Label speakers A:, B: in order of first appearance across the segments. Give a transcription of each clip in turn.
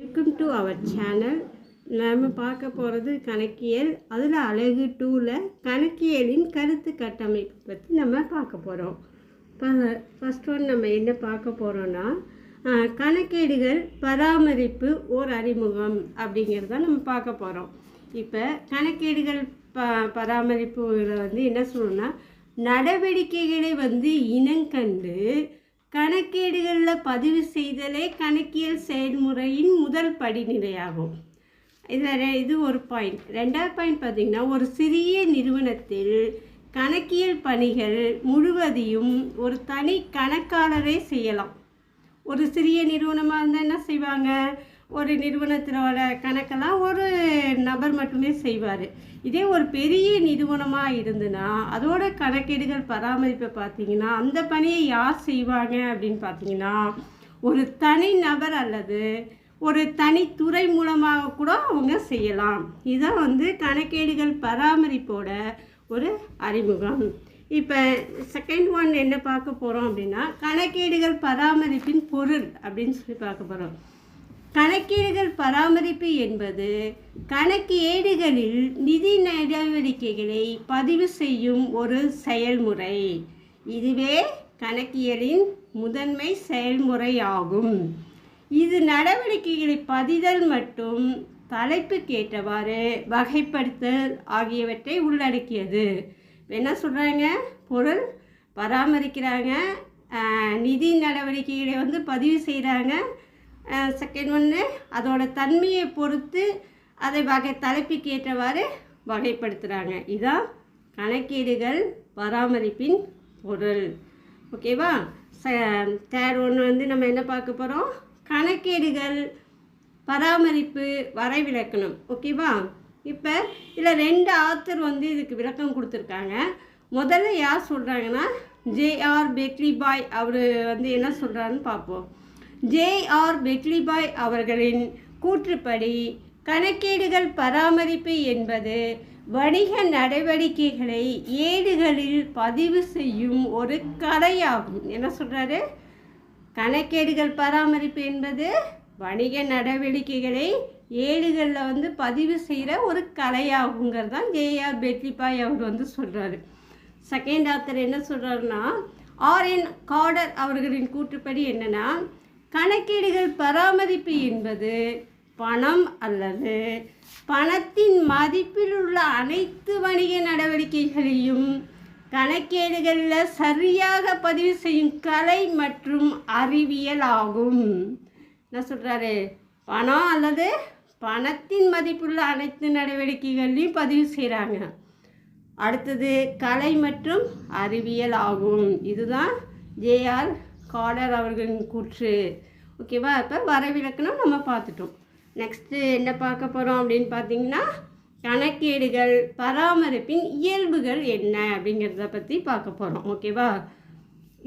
A: Welcome to our channel நாம் பார்க்க போகிறது கணக்கியல். அதில் அழகு டூவில் கணக்கியலின் கருத்து கட்டமைப்பு பற்றி நம்ம பார்க்க போகிறோம் ஃபஸ்ட் ஒன் நம்ம என்ன பார்க்க போகிறோன்னா கணக்கேடுகள் பராமரிப்பு ஓர் அறிமுகம் அப்படிங்கிறத நம்ம பார்க்க போகிறோம் இப்போ கணக்கேடுகள் ப பராமரிப்புல வந்து என்ன சொல்லணும்னா நடவடிக்கைகளை வந்து இனங்கண்டு கணக்கீடுகளில் பதிவு செய்தலே கணக்கியல் செயல்முறையின் முதல் படிநிலையாகும். இதில் இது ஒரு பாயிண்ட் ரெண்டாவது பாயிண்ட் பார்த்திங்கன்னா ஒரு சிறிய நிறுவனத்தில் கணக்கியல் பணிகள் முழுவதையும் ஒரு தனி கணக்காளரே செய்யலாம். ஒரு சிறிய நிறுவனமாக இருந்தால் என்ன செய்வாங்க? ஒரு நிறுவனத்தினோட கணக்கெல்லாம் ஒரு நபர் மட்டுமே செய்வார். இதே ஒரு பெரிய நிறுவனமாக இருந்துன்னா அதோட கணக்கேடுகள் பராமரிப்பை பார்த்தீங்கன்னா அந்த பணியை யார் செய்வாங்க அப்படின்னு பார்த்தீங்கன்னா ஒரு தனி நபர் அல்லது ஒரு தனித்துறை மூலமாக கூட அவங்க செய்யலாம். இதான் வந்து கணக்கேடுகள் பராமரிப்போட ஒரு அறிமுகம். இப்போ செகண்ட் ஒன் என்ன பார்க்க போகிறோம் அப்படின்னா கணக்கேடுகள் பராமரிப்பின் பொருள் அப்படின்னு சொல்லி பார்க்க போகிறோம் கணக்கீடுகள் பராமரிப்பு என்பது கணக்கு ஏடுகளில் நிதி நடவடிக்கைகளை பதிவு செய்யும் ஒரு செயல்முறை. இதுவே கணக்கியலின் முதன்மை செயல்முறையாகும். இது நடவடிக்கைகளை பதிதல் மற்றும் தலைப்புக்கேற்றவாறு வகைப்படுத்தல் ஆகியவற்றை உள்ளடக்கியது. என்ன சொல்கிறாங்க பொருள் பராமரிக்கிறாங்க. நிதி நடவடிக்கைகளை வந்து பதிவு செய்கிறாங்க செகண்ட் ஒன்று அதோட தன்மையை பொறுத்து அதை வகை தலைப்புக்கு ஏற்றவாறு வகைப்படுத்துகிறாங்க இதான் கணக்கீடுகள் பராமரிப்பின் பொருள். ஓகேவா ச தேர்ட் ஒன்று வந்து நம்ம என்ன பார்க்க போகிறோம் கணக்கீடுகள் பராமரிப்பு வரைவிலக்கணம். ஓகேவா இப்போ இதில் ரெண்டு ஆத்தர் வந்து இதுக்கு விளக்கம் கொடுத்துருக்காங்க. முதல்ல யார் சொல்கிறாங்கன்னா ஜேஆர் பெக்ரி பாய் அவர் வந்து என்ன சொல்கிறாருன்னு பார்ப்போம். ஜேஆர் வெட்லிபாய் அவர்களின் கூற்றுப்படி கணக்கேடுகள் பராமரிப்பு என்பது வணிக நடவடிக்கைகளை ஏடுகளில் பதிவு செய்யும் ஒரு கலையாகும். என்ன சொல்கிறாரு கணக்கேடுகள் பராமரிப்பு என்பது வணிக நடவடிக்கைகளை ஏடுகளில் வந்து பதிவு செய்கிற ஒரு கலையாகுங்கிறது தான் ஜேஆர் பெட்லிபாய் அவர் வந்து சொல்கிறாரு செகண்ட் ஆத்தர் என்ன சொல்கிறாருன்னா ஆர்என் கார்டர் அவர்களின் கூற்றுப்படி என்னென்னா கணக்கீடுகள் பராமரிப்பு என்பது பணம் அல்லது பணத்தின் மதிப்பில் உள்ள அனைத்து வணிக நடவடிக்கைகளையும் கணக்கேடுகளில் சரியாக பதிவு செய்யும் கலை மற்றும் அறிவியல் ஆகும். என்ன சொல்கிறாரு பணம் அல்லது பணத்தின் மதிப்புள்ள அனைத்து நடவடிக்கைகளையும் பதிவு செய்கிறாங்க அடுத்தது கலை மற்றும் அறிவியல் ஆகும். இதுதான் ஜேஆர் காடர் அவர்களின் கூற்று. ஓகேவா இப்போ வரவிலக்கணம் நம்ம பார்த்துட்டோம். நெக்ஸ்ட்டு என்ன பார்க்க போகிறோம் அப்படின்னு பார்த்தீங்கன்னா கணக்கேடுகள் பராமரிப்பின் இயல்புகள் என்ன அப்படிங்கிறத பற்றி பார்க்க போகிறோம் ஓகேவா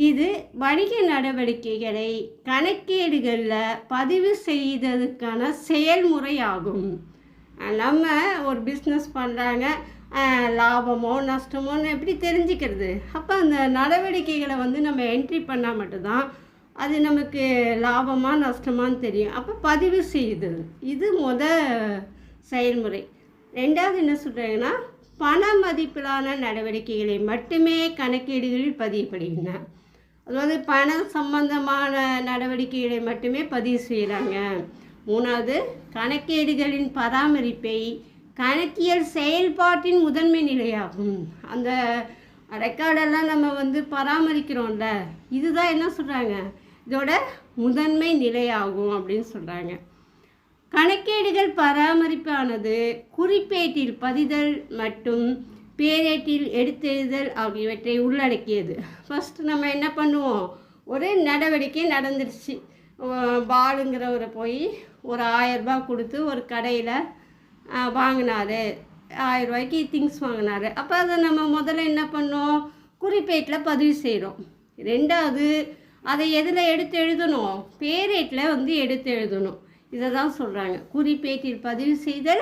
A: இது வணிக நடவடிக்கைகளை கணக்கேடுகளில் பதிவு செய்ததுக்கான செயல்முறை ஆகும். நம்ம ஒரு பிஸ்னஸ் பண்ணுறாங்க லாபமோ நஷ்டமோன்னு எப்படி தெரிஞ்சுக்கிறது? அப்போ அந்த நடவடிக்கைகளை வந்து நம்ம என்ட்ரி பண்ணால் மட்டும்தான் அது நமக்கு லாபமாக நஷ்டமானு தெரியும். அப்போ பதிவு செய்யுது இது முத செயல்முறை. ரெண்டாவது என்ன சொல்கிறாங்கன்னா பண மதிப்பிலான நடவடிக்கைகளை மட்டுமே கணக்கீடுகளில் பதியப்படுகின்றன. அதாவது பண சம்பந்தமான நடவடிக்கைகளை மட்டுமே பதிவு செய்கிறாங்க மூணாவது கணக்கேடுகளின் பராமரிப்பை கணக்கியல் செயல்பாட்டின் முதன்மை நிலையாகும். அந்த ரெக்கார்டெல்லாம் நம்ம வந்து பராமரிக்கிறோம்ல இதுதான் என்ன சொல்கிறாங்க இதோட முதன்மை நிலையாகும் அப்படின்னு சொல்கிறாங்க கணக்கேடுகள் பராமரிப்பானது குறிப்பேட்டில் பதிதல் மற்றும் பேரேட்டில் எடுத்தெழுதல் ஆகியவற்றை உள்ளடக்கியது. ஃபஸ்ட்டு நம்ம என்ன பண்ணுவோம்? ஒரு நடவடிக்கை நடந்துருச்சு. பாலுங்கிறவரை போய் ஒரு ஆயரரூபா கொடுத்து ஒரு கடையில் வாங்கினாரு. ஆயிரரூபாய்க்கு திங்ஸ் வாங்கினாரு. அப்போ அதை நம்ம முதல்ல என்ன பண்ணோம்? குறிப்பேட்டில் பதிவு செய்கிறோம். ரெண்டாவது அதை எதில் எடுத்து எழுதணும்? பேரேட்டில் வந்து எடுத்து எழுதணும். இதை தான் சொல்கிறாங்க. குறிப்பேட்டில் பதிவு செய்தல்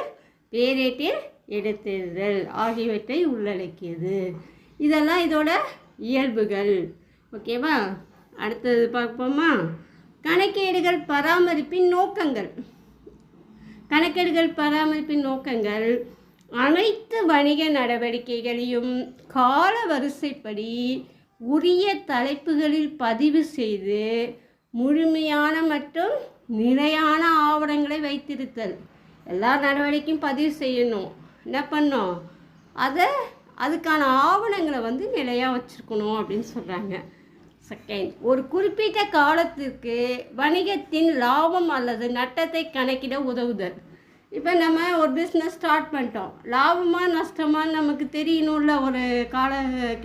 A: பேரேட்டில் எடுத்தெழுதல் ஆகியவற்றை உள்ளடக்கியது. இதெல்லாம் இதோட இயல்புகள். ஓகேவா? அடுத்தது பார்ப்போமா? கணக்கேடுகள் பராமரிப்பின் நோக்கங்கள். கணக்கெடுகள் பராமரிப்பின் நோக்கங்கள் அனைத்து வணிக நடவடிக்கைகளையும் கால வரிசைப்படி உரிய தலைப்புகளில் பதிவு செய்து முழுமையான மற்றும் நிலையான ஆவணங்களை வைத்திருத்தல். எல்லா நடவடிக்கையும் பதிவு செய்யணும். என்ன பண்ணோம் அதை அதுக்கான ஆவணங்களை வந்து நிலையாக வச்சுருக்கணும் அப்படின்னு சொல்கிறாங்க செகண்ட் ஒரு குறிப்பிட்ட காலத்திற்கு வணிகத்தின் லாபம் அல்லது நட்டத்தை கணக்கிட உதவுதல். இப்போ நம்ம ஒரு பிஸ்னஸ் ஸ்டார்ட் பண்ணிட்டோம். லாபமாக நஷ்டமான்னு நமக்கு தெரியணும்ல ஒரு கால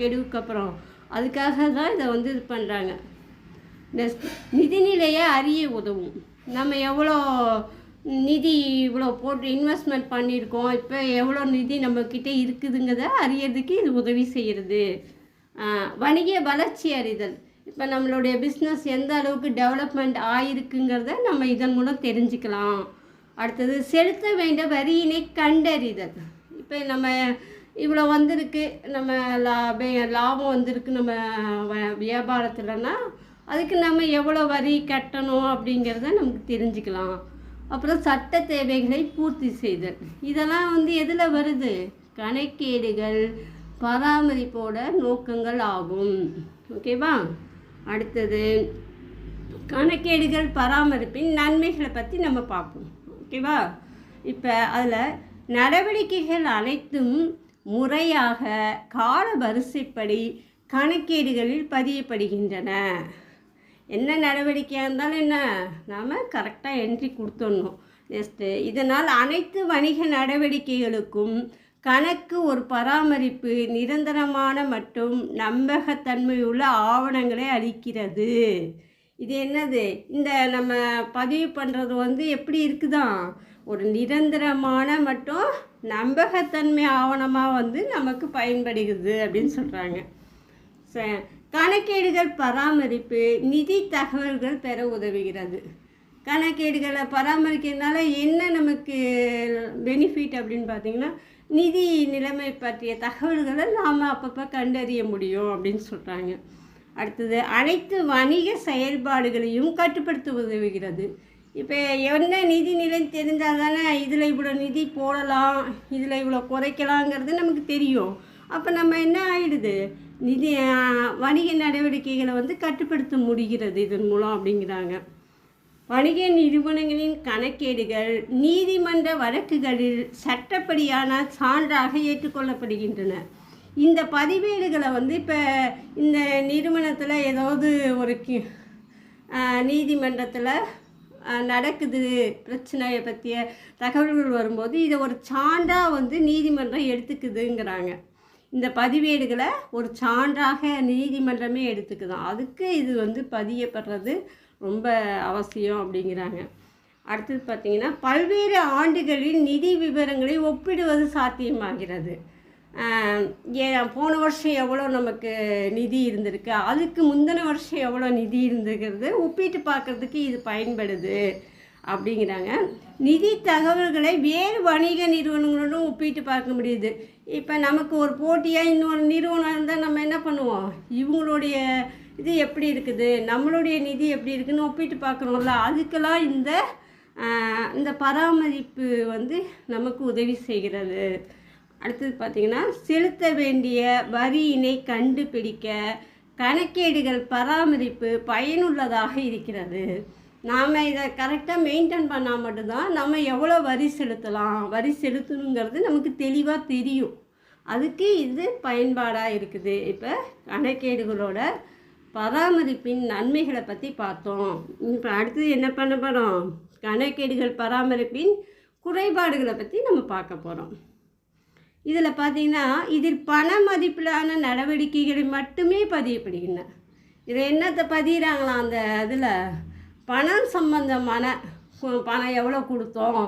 A: கெடுவுக்கு அப்புறம். அதுக்காக தான் இதை வந்து இது பண்ணுறாங்க நெக்ஸ்ட் நிதிநிலையை அறிய உதவும். நம்ம எவ்வளோ நிதி இவ்வளோ போட்டு இன்வெஸ்ட்மெண்ட் பண்ணியிருக்கோம். இப்போ எவ்வளோ நிதி நம்மக்கிட்ட இருக்குதுங்கிறத அறியறதுக்கு இது உதவி செய்கிறது வணிக வளர்ச்சி அறிதல். இப்போ நம்மளுடைய பிஸ்னஸ் எந்த அளவுக்கு டெவலப்மெண்ட் ஆகிருக்குங்கிறத நம்ம இதன் மூலம் தெரிஞ்சுக்கலாம். அடுத்தது செலுத்த வேண்டிய வரியினை கண்டறிதல். இப்போ நம்ம இவ்வளோ வந்திருக்கு நம்ம லாப லாபம் வந்திருக்கு நம்ம வ- அதுக்கு நம்ம எவ்வளோ வரி கட்டணும் அப்படிங்கிறத நமக்கு தெரிஞ்சுக்கலாம். அப்புறம் சட்ட தேவைகளை பூர்த்தி செய்தல். இதெல்லாம் வந்து எதில் வருது? கணக்கேடுகள் பராமரிப்போட நோக்கங்கள் ஆகும். ஓகேவா? அடுத்தது கணக்கேடுகள் பராமரிப்பின் நன்மைகளை பற்றி நம்ம பார்ப்போம். ஓகேவா இப்போ அதில் நடவடிக்கைகள் அனைத்தும் முறையாக கால வரிசைப்படி கணக்கேடுகளில் பதியப்படுகின்றன. என்ன நடவடிக்கையாக இருந்தாலும் என்ன? நாம் கரெக்டாக என்ட்ரி கொடுத்துடணும். நெக்ஸ்ட்டு இதனால் அனைத்து வணிக நடவடிக்கைகளுக்கும் கணக்கு ஒரு பராமரிப்பு நிரந்தரமான மற்றும் நம்பகத்தன்மையுள்ள ஆவணங்களை அளிக்கிறது. இது என்னது? இந்த நம்ம பதிவு பண்ணுறது வந்து எப்படி இருக்குதான் ஒரு நிரந்தரமான மற்றும் நம்பகத்தன்மை ஆவணமாக வந்து நமக்கு பயன்படுகிறது அப்படின்னு சொல்கிறாங்க ச- கணக்கேடுகள் பராமரிப்பு நிதி தகவல்கள் பெற உதவுகிறது. கணக்கேடுகளை பராமரிக்கிறதுனால என்ன நமக்கு பெனிஃபிட் அப்படின்னு பார்த்தீங்கன்னா நிதி நிலைமை பற்றிய தகவல்களை நாம் அப்பப்போ கண்டறிய முடியும் அப்படின்னு சொல்கிறாங்க அடுத்தது அனைத்து வணிக செயல்பாடுகளையும் கட்டுப்படுத்த உதவுகிறது. இப்போ என்ன நிதி நிலை தெரிஞ்சால் தானே இதில் இவ்வளோ நிதி போடலாம் இதில் இவ்வளோ குறைக்கலாங்கிறது நமக்கு தெரியும். அப்போ நம்ம என்ன ஆயிடுது? நிதி வணிக நடவடிக்கைகளை வந்து கட்டுப்படுத்த முடிகிறது இதன் மூலம் அப்படிங்கிறாங்க. வணிக நிறுவனங்களின் கணக்கேடுகள் நீதிமன்ற வழக்குகளில் சட்டப்படியான சான்றாக ஏற்றுக்கொள்ளப்படுகின்றன. இந்த பதிவேடுகளை வந்து இப்போ இந்த நிறுவனத்தில் ஏதாவது ஒரு கி நீதிமன்றத்தில் நடக்குது பிரச்சனையை பற்றிய தகவல்கள் வரும்போது இதை ஒரு சான்றாக வந்து நீதிமன்றம் எடுத்துக்குதுங்கிறாங்க. இந்த பதிவேடுகளை ஒரு சான்றாக நீதிமன்றமே எடுத்துக்குதான். அதுக்கு இது வந்து பதியப்படுறது ரொம்ப அவசியம் அப்படிங்கிறாங்க. அடுத்தது பார்த்திங்கன்னா பல்வேறு ஆண்டுகளில் நிதி விவரங்களை ஒப்பிடுவது சாத்தியமாகிறது. ஏ போன வருஷம் எவ்வளோ நமக்கு நிதி இருந்திருக்கு அதுக்கு முந்தின வருஷம் எவ்வளோ நிதி இருந்துக்கிறது ஒப்பிட்டு பார்க்கறதுக்கு இது பயன்படுது அப்படிங்கிறாங்க. நிதி தகவல்களை வேறு வணிக நிறுவனங்களுடன் ஒப்பிட்டு பார்க்க முடியுது. இப்போ நமக்கு ஒரு போட்டியாக இன்னொரு நிறுவனம் இருந்தால் நம்ம என்ன பண்ணுவோம்? இவங்களுடைய இது எப்படி இருக்குது? நம்மளுடைய நிதி எப்படி இருக்குதுன்னு ஒப்பிட்டு பார்க்குறோம்ல அதுக்கெல்லாம் இந்த இந்த பராமரிப்பு வந்து நமக்கு உதவி செய்கிறது. அடுத்தது பார்த்திங்கன்னா செலுத்த வேண்டிய வரியினை கண்டுபிடிக்க கணக்கேடுகள் பராமரிப்பு பயனுள்ளதாக இருக்கிறது. நாம் இதை கரெக்டாக மெயின்டைன் பண்ணால் மட்டும்தான் நம்ம எவ்வளோ வரி செலுத்தலாம்? வரி செலுத்தணுங்கிறது நமக்கு தெளிவாக தெரியும். அதுக்கு இது பயன்பாடாக இருக்குது. இப்போ கணக்கேடுகளோட பராமரிப்பின் நன்மைகளை பற்றி பார்த்தோம். இப்போ அடுத்தது என்ன பண்ண போகிறோம் கணக்கேடுகள் பராமரிப்பின் குறைபாடுகளை பற்றி நம்ம பார்க்க போகிறோம் இதில் பார்த்தீங்கன்னா இதில் பண மதிப்பிலான நடவடிக்கைகளை மட்டுமே பதியப்படுகின்றன. இதில் என்னத்தை பதிகிறாங்களாம் அந்த இதில் பணம் சம்பந்தமான பணம் எவ்வளோ கொடுத்தோம்?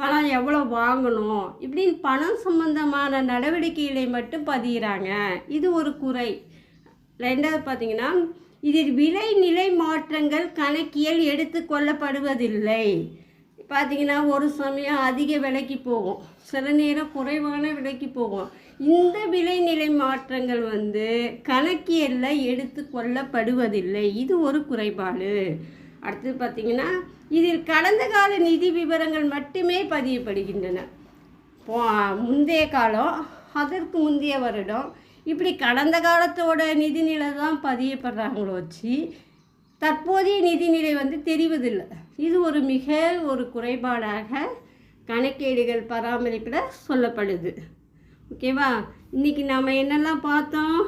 A: பணம் எவ்வளோ வாங்கணும்? இப்படின்னு பணம் சம்பந்தமான நடவடிக்கைகளை மட்டும் பதிகிறாங்க இது ஒரு குறை. ரெண்டாவது பார்த்தீங்கன்னா இதில் விலை நிலை மாற்றங்கள் கணக்கியல் எடுத்துக்கொள்ளப்படுவதில்லை பார்த்தீங்கன்னா ஒரு சமயம் அதிக விலைக்கு போகும். சில நேரம் குறைவான விலைக்கு போகும். இந்த விலை நிலை மாற்றங்கள் வந்து கணக்கியலில் எடுத்து கொள்ளப்படுவதில்லை. இது ஒரு குறைபாடு. அடுத்தது பார்த்திங்கன்னா இதில் கடந்த கால நிதி விவரங்கள் மட்டுமே பதியப்படுகின்றன. போ- முந்தைய காலம் அதற்கு முந்தைய வருடம் இப்படி கடந்த காலத்தோட நிதிநிலை தான் பதியப்படுறாங்களோ வச்சு தற்போதைய நிதிநிலை வந்து தெரிவதில்லை. இது ஒரு மிக ஒரு குறைபாடாக கணக்கேடுகள் பராமரிப்பில் சொல்லப்படுது. ஓகேவா? இன்றைக்கி நாம் என்னெல்லாம் பார்த்தோம்?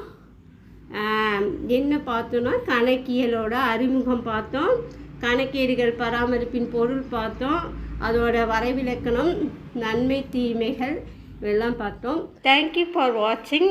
A: என்ன பார்த்தோன்னா கணக்கியலோட அறிமுகம் பார்த்தோம் கணக்கேடுகள் பராமரிப்பின் பொருள் பார்த்தோம் அதோட வரைவிலக்கணம் நன்மை தீமைகள் இதெல்லாம் பார்த்தோம். தேங்க்யூ ஃபார் வாட்சிங்